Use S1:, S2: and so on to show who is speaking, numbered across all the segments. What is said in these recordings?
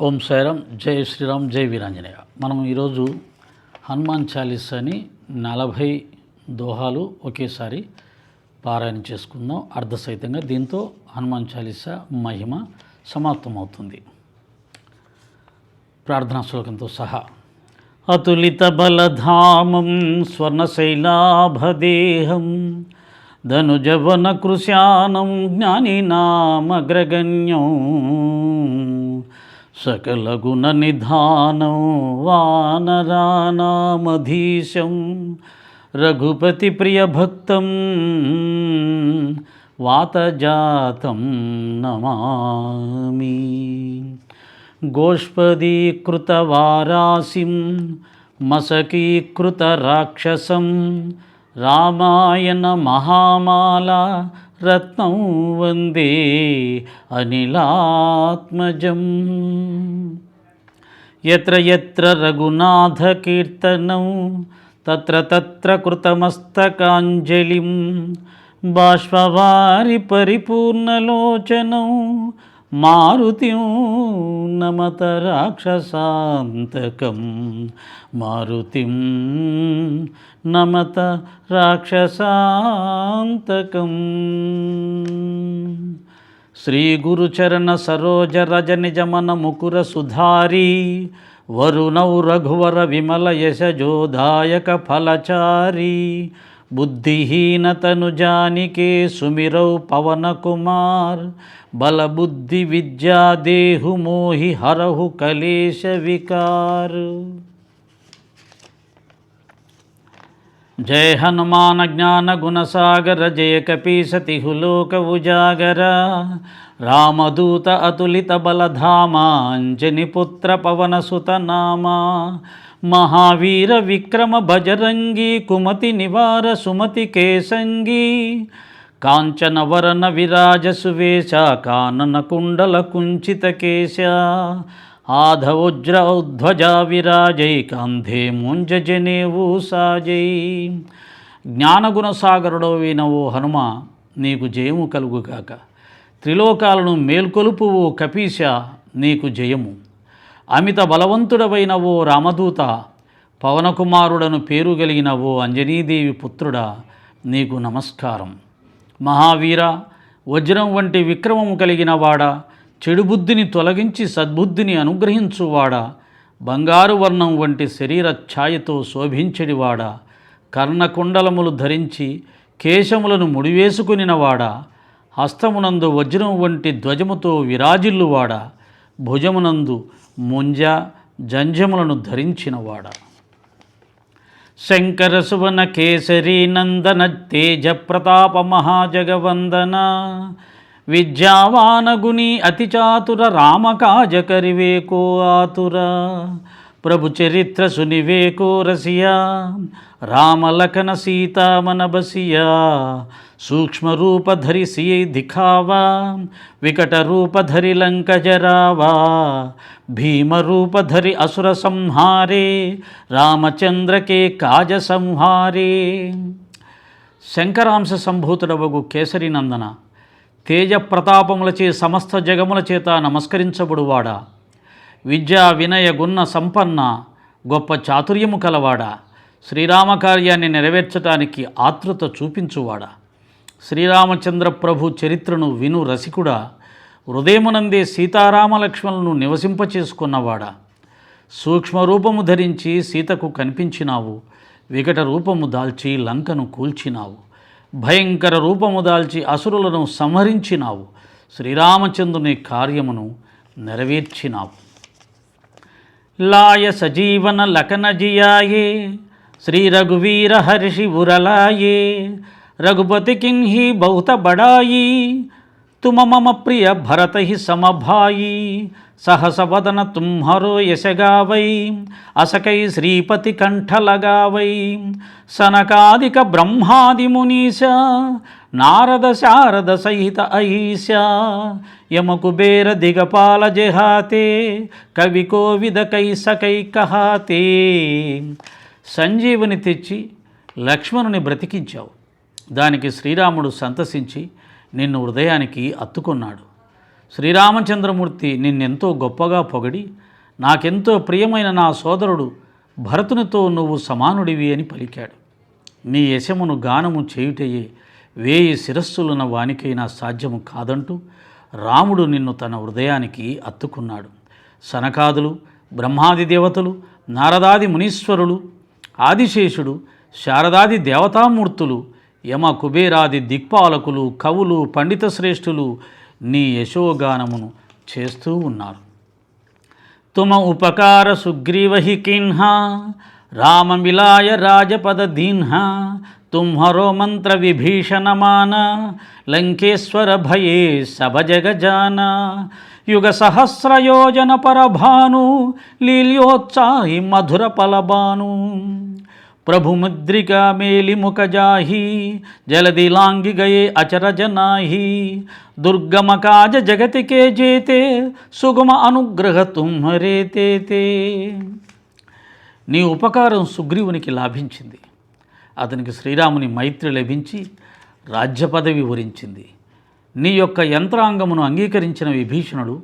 S1: ఓం సాయిరామ్ జై శ్రీరామ్ జై వీరాంజనేయ. మనం ఈరోజు హనుమాన్ చాలీస్ అని నలభై దోహాలు ఒకేసారి పారాయణ చేసుకుందాం. అర్ధసహితంగా దీంతో హనుమాన్ చాలీస మహిమ సమాప్తమవుతుంది. ప్రార్థనా శ్లోకంతో సహా. అతులిత బలధామం స్వర్ణశైలాభదేహం ధనుజవన కృశానం జ్ఞానినామగ్రగణ్యం సకల గుణ నిధానం వానరానామధీశం రఘుపతి ప్రియభక్తం వాతజాతం నమామి. గోష్పదీకృతవారాసిం మసకీకృతరాక్షసం రామాయణ మహామాల రత్నం వందే అనిలాత్మజం. ఎత్ర ఎత్ర రఘునాథకీర్తనం తత్ర తత్ర కృతమస్తకాంజలిం. బాష్పవారి పరిపూర్ణలోచనం మారుతిం నమత రాక్షసాంతకం. మారుతిం నమత రాక్షసాంతకం. శ్రీ గురుచరణ సరోజ రజ నిజమన ముకుర సుధారి వరుణౌ రఘువర విమల యశజోదాయక ఫలచారీ బుద్ధిహీనతను జానికే సుమిరౌ పవన కుమార్. బలబుద్ధి విద్యా దేహు మోహి హరహు కలేశ వికార్. జయ హనుమాన జ్ఞాన గుణసాగర జయ కపీసతిహులోక ఉజాగర. రామదూత అతులిత బలధామాంజని పుత్ర పవన సుత నామా. మహావీర విక్రమ భజరంగి కుమతి నివార సుమతి కేసంగి కాంచనవరన విరాజ సువేశ కానన కుండల కుంచిత కేశ ఆధవజ్ర ఉధ్వజ విరాజై కాంధే ముంజజనేవు సాజై. జ్ఞానగుణసాగరుడో ఓ హనుమ నీకు జయము కలుగుగాక త్రిలోకాలను మేల్కొలుపు ఓ కపీశ నీకు జయము. అమిత బలవంతుడవైన ఓ రామదూత పవనకుమారుడను పేరు కలిగిన ఓ అంజనీదేవి పుత్రుడా నీకు నమస్కారం. మహావీర వజ్రం వంటి విక్రమము కలిగిన వాడా చెడు బుద్ధిని తొలగించి సద్బుద్ధిని అనుగ్రహించువాడా బంగారు వర్ణం వంటి శరీర ఛాయతో శోభించడివాడా కర్ణకుండలములు ధరించి కేశములను ముడివేసుకునినవాడా హస్తమునందు వజ్రం వంటి ధ్వజముతో విరాజిల్లువాడా భుజమునందు ముంజ జంజములను ధరించినవాడ. శంకర సువన కేసరి నందన తేజ ప్రతాప మహాజగవందన. విద్యావానగుని అతి చాతుర రామకాజ కరివేకో ఆతుర. ప్రభు చరిత్ర సునివే కోరసియా రామలకన సీతామన బసియా సూక్ష్మ రూపధరి సియై దిఖావా వికట రూపధరి లంక జరావా భీమ అసుర సంహారే రామచంద్రకే కాజ సంహారే. శంకరాంశ సంభూతుడవగు కేసరినందన తేజ ప్రతాపములచే సమస్త జగముల చేత నమస్కరించబడువాడా? విద్యా వినయ గుణ సంపన్న గొప్ప చాతుర్యము కలవాడా. శ్రీరామ కార్యాన్ని నెరవేర్చటానికి ఆతృత చూపించువాడా. శ్రీరామచంద్ర ప్రభు చరిత్రను విను రసికుడా. హృదయమునందే సీతారామలక్ష్మణులను నివసింపచేసుకున్నవాడా. సూక్ష్మ రూపము ధరించి సీతకు కనిపించినావు. వికట రూపము దాల్చి లంకను కూల్చినావు. భయంకర రూపము దాల్చి అసురులను సంహరించినావు. శ్రీరామచంద్రుని కార్యమును నెరవేర్చినావు. లాయ సజీవన లకనజియాయే శ్రీ రఘువీర హర్షి ఉరలాయే. రఘుపతి కిన్హి బౌత బడాయి. तुम मम प्रिय भरत ही समभाई सहस वदन तुम्हरो यश गावई असकै श्रीपति कंठ लगावई सनकादिक ब्रह्मादि मुनीश नारद शारद सहित अहिष यम कुबेर दिगपाल जेहाते कवि कोविद कై సకై కహాతే సంజీవుని తెచ్చి లక్ష్మణుని బ్రతికించావు దానికి శ్రీరాముడు సంతసించి నిన్ను హృదయానికి అత్తుకున్నాడు. శ్రీరామచంద్రమూర్తి నిన్నెంతో గొప్పగా పొగడి నాకెంతో ప్రియమైన నా సోదరుడు భరతునితో నువ్వు సమానుడివి అని పలికాడు. నీ యశమును గానము చేయుటయే వేయి శిరస్సులున్న వానికైనా సాధ్యము కాదంటూ రాముడు నిన్ను తన హృదయానికి అత్తుకున్నాడు. సనకాదులు బ్రహ్మాది దేవతలు నారదాది మునీశ్వరులు ఆదిశేషుడు శారదాది దేవతామూర్తులు యమ కుబేరాది దిక్పాలకులు కవులు పండిత శ్రేష్ఠులు నీ యశోగానమును చేస్తూ ఉన్నారు तुम उपकार सुग्रीव ही किन्हा राम मिलाय राजपद दीन्हा तुम्हरो मंत्र विभीषण माना लंकेश्वर भये सब जग जाना युग सहस्र योजन पर भानु लील्योत्साही मधुर पल ప్రభుముద్రికా మేలి ముఖజాహి జలది లాంగి గయే అచరజనాహి దుర్గమ కాజ జగతికే జేతే సుగమ అనుగ్రహ తుమ్మరేతే నీ ఉపకారం సుగ్రీవునికి లాభించింది. అతనికి శ్రీరాముని మైత్రి లభించి రాజ్య పదవి వరించింది. నీ యొక్క యంత్రాంగమును అంగీకరించిన విభీషణుడు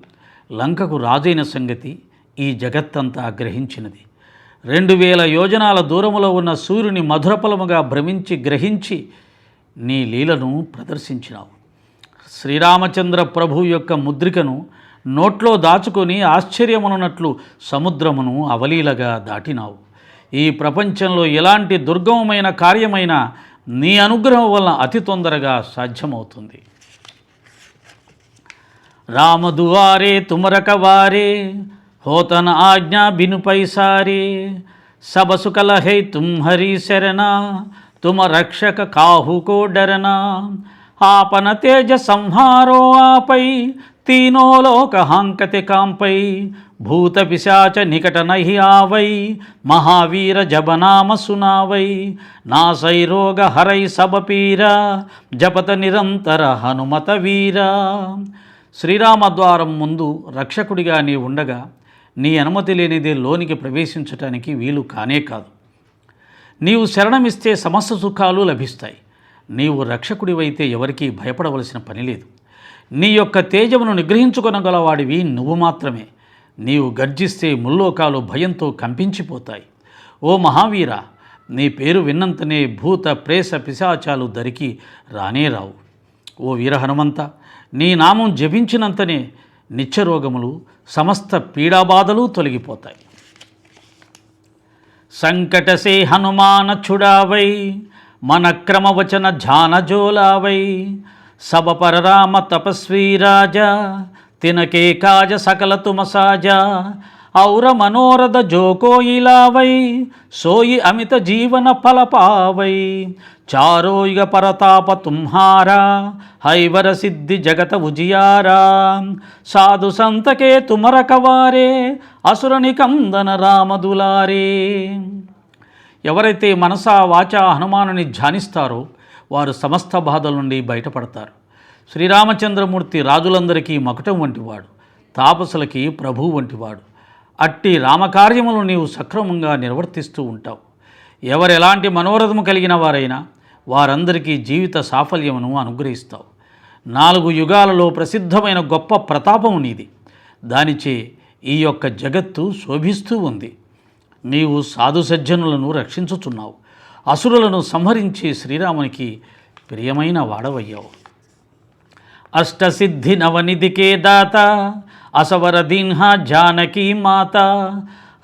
S1: లంకకు రాజైన సంగతి ఈ జగత్తంతా గ్రహించినది. రెండు వేల యోజనాల దూరంలో ఉన్న సూర్యుని మధురఫలముగా భ్రమించి గ్రహించి నీ లీలను ప్రదర్శించినావు. శ్రీరామచంద్ర ప్రభు యొక్క ముద్రికను నోట్లో దాచుకొని ఆశ్చర్యమునున్నట్లు సముద్రమును అవలీలగా దాటినావు. ఈ ప్రపంచంలో ఎలాంటి దుర్గమమైన కార్యమైన నీ అనుగ్రహం వల్ల అతి తొందరగా సాధ్యమవుతుంది. రామదువారే తుమరక వారే होतन आज्ञा बिनु पैसारे सब सुकल है तुम हरि शरणा तुम रक्षक काहू को डरना आपन तेज संहारो आपै तीनों लोक हांकते कांपै भूत पिशाच निकट नहीं आवै महावीर जब नाम सुनावै नासै रोग हरै सब पीरा जपत निरंतर हनुमत वीरा శ్రీరామ ద్వారం ముందు రక్షకుడిగా నీ ఉండగా నీ అనుమతి లేనిదే లోనికి ప్రవేశించటానికి వీలు కానే కాదు. నీవు శరణమిస్తే సమస్త సుఖాలు లభిస్తాయి. నీవు రక్షకుడివైతే ఎవరికీ భయపడవలసిన పని లేదు. నీ యొక్క తేజమును నిగ్రహించుకొనగలవాడివి నువ్వు మాత్రమే. నీవు గర్జిస్తే ముల్లోకాలు భయంతో కంపించిపోతాయి. ఓ మహావీర నీ పేరు విన్నంతనే భూత ప్రేస పిశాచాలు దరికి రానే రావు. ఓ వీర హనుమంత నీ నామం జపించినంతనే నిత్యరోగములు సమస్త పీడాబాధలు తొలగిపోతాయి. సంకటసే హనుమాన చుడావై మన క్రమవచన ఝానజోలావై సబ పరరామ తపస్వీ రాజా తినకే కాజ సకల తుమసాజా ఔర మనోరథ జోకోయిలావై సోయి అమిత జీవన ఫలపావై. చారోయుగ పరతాప తుంహారా హైవర సిద్ధి జగత ఉజియారా. సాధు సంతకే తుమరకవారే అసురని కందన రామదులారే. ఎవరైతే మనసా వాచా హనుమానుని ధ్యానిస్తారో వారు సమస్త బాధల నుండి బయటపడతారు. శ్రీరామచంద్రమూర్తి రాజులందరికీ మకుటం వంటివాడు తాపసులకి ప్రభువు వంటివాడు. అట్టి రామకార్యములు నీవు సక్రమంగా నిర్వర్తిస్తూ ఉంటావు. ఎవరు ఎలాంటి మనోరథము కలిగిన వారైనా వారందరికీ జీవిత సాఫల్యమును అనుగ్రహిస్తావు. నాలుగు యుగాలలో ప్రసిద్ధమైన గొప్ప ప్రతాపము నీది. దానిచే ఈ యొక్క జగత్తు శోభిస్తూ ఉంది. నీవు సాధు సజ్జనులను రక్షించుచున్నావు. అసురులను సంహరించి శ్రీరామునికి ప్రియమైన వాడవయ్యావు. అష్టసిద్ధి నవనిధికే దాత असवर दीन्हा जानकी माता।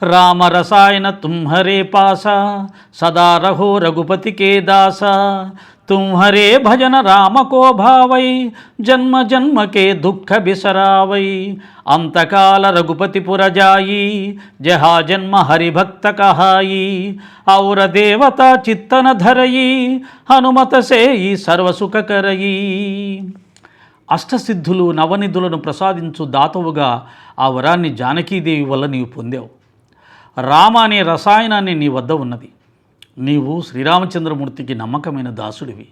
S1: राम रसायन तुम्हरे पासा, सदा रहो रघुपति के दासा। तुम्हरे भजन राम को भावई जन्म जन्म के दुख बिसरावई अंतकाल रघुपति पुर जाई, जहा जन्म हरि भक्त कहाई। और देवता चित्तन धरई, हनुमत से सर्व सुख करई। అష్టసిద్ధులు నవనిధులను ప్రసాదించు దాతవుగా ఆ వరాన్ని జానకీదేవి వల్ల నీవు పొందావు. రామ అనే రసాయనాన్ని నీ వద్ద ఉన్నది. నీవు శ్రీరామచంద్రమూర్తికి నమ్మకమైన దాసుడివి.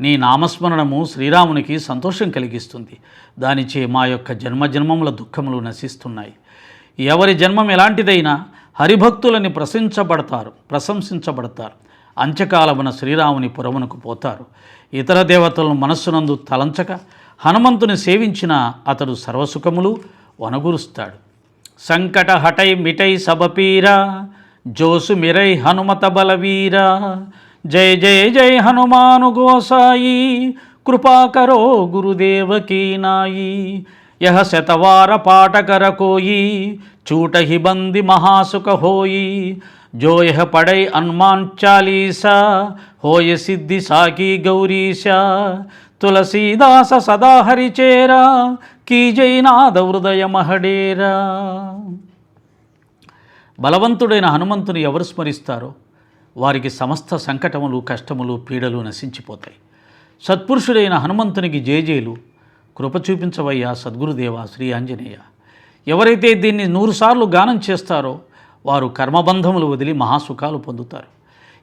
S1: నీ నామస్మరణము శ్రీరామునికి సంతోషం కలిగిస్తుంది. దానిచే మా యొక్క జన్మజన్మముల దుఃఖములు నశిస్తున్నాయి. ఎవరి జన్మం ఎలాంటిదైనా హరిభక్తులని ప్రశంసబడతారు ప్రశంసించబడతారు. అంచకాలమున శ్రీరాముని పురమునకు పోతారు. ఇతర దేవతలను మనస్సునందు తలంచక హనుమంతుని సేవించిన అతడు సర్వసుఖములు వనగురుస్తాడు. సంకట హటై మిటై సబపీర జోసు మిరై హనుమత బలవీరా జయ జయ జయ హనుమాను గోసాయి కృపాకరో గురుదేవకీనాయి యహ శతవార పాటకర కోయి చూటహి బంది మహాసుఖ హోయి జో పడై హనుమాన్ చాలీసా హోయ సిద్ధి సాకి గౌరీశ తులసీదాస సదాహరిచేరా కీజైనాథ హృదయ మహడేరా. బలవంతుడైన హనుమంతుని ఎవరు స్మరిస్తారో వారికి సమస్త సంకటములు కష్టములు పీడలు నశించిపోతాయి. సత్పురుషుడైన హనుమంతునికి జేజేలు కృప చూపించవయ్యా సద్గురుదేవ శ్రీ ఆంజనేయ. ఎవరైతే దీన్ని నూరుసార్లు గానం చేస్తారో వారు కర్మబంధములు వదిలి మహాసుఖాలు పొందుతారు.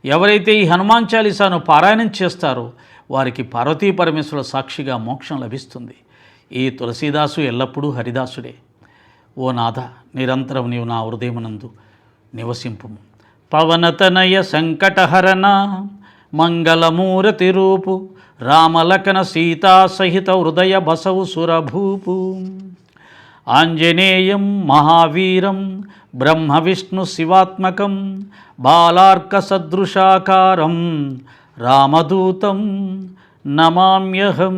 S1: ఎవరైతే ఈ హనుమాన్ చాలీసాను పారాయణం చేస్తారో వారికి పార్వతీ పరమేశ్వరుల సాక్షిగా మోక్షం లభిస్తుంది. ఈ తులసీదాసు ఎల్లప్పుడూ హరిదాసుడే. ఓ నాథ నిరంతరం నీవు నా హృదయమునందు నివసింపు పవనతనయ సంకటహరణ మంగళమూరతి రూపు రామలకన సీతా సహిత హృదయ బసవు సురభూపు. ఆంజనేయం మహావీరం బ్రహ్మ విష్ణు శివాత్మకం బాలార్క సదృశాకారం రామదూతం నమామ్యహం.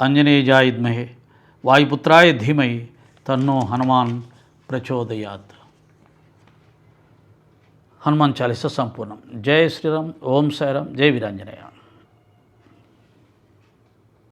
S1: అంజనేయాయుద్మహే వాయుపుత్రాయ ధీమై తన్నో హనుమాన్ ప్రచోదయాత్. హనుమాన్ చాలీస సంపూర్ణం. జయ శ్రీరామ్ ఓం సాయిరామ్ జయ వీరాంజనేయ.